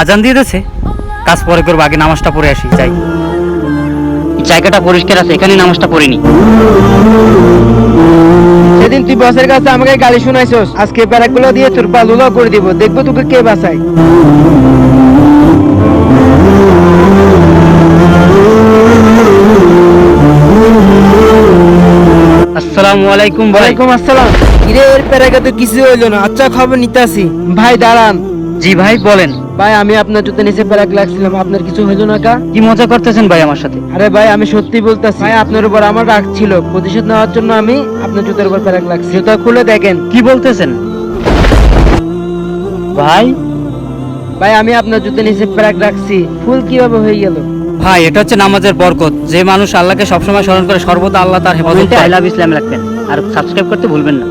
আজান দিয়ে দিয়েছে কাজ পরে করব আগে নামাজটা পড়ে আসি যাই। জায়গাটা পরিষ্কার আছে এখানে নামাজটা পড়িনি। সেদিন তুই বসের কাছে আমাকে গালি শুনাইছস আজকে ব্যারাকগুলো দিয়ে তোর বালুলো করে দিব দেখব তোকে কে বাঁচায়। আসসালামু আলাইকুম ওয়ালাইকুম আসসালাম। কিরে এর প্যারাকে তো কিছু হইল না আচ্ছা খবর নিতে আসি। ভাই দাঁড়ান। জি ভাই বলেন। ভাই আমি আপনার জুতো নিচে প্যারাক লাগছিলাম আপনার কিছু হইল না কা? কি মজা করতেছেন ভাই আমার সাথে? আরে ভাই আমি সত্যি বলতেছি। ভাই আপনার উপর আমার রাগ ছিল। প্রতিশোধ নেওয়ার জন্য আমি আপনার জুতোর উপর প্যারাক লাগছি জুতো খুলে দেখেন। কি বলতেছেন? ভাই? ভাই আমি আপনার জুতো নিচে প্যারাক রাখছি। ফুল কীভাবে হয়ে গেল? ভাই এটা হচ্ছে নামাজের বরকত। যে মানুষ আল্লাহকে সবসময় স্মরণ করে সর্বদা আল্লাহ তার হেফাজত আই লাভ ইসলাম রাখবেন। আর সাবস্ক্রাইব করতে ভুলবেন না।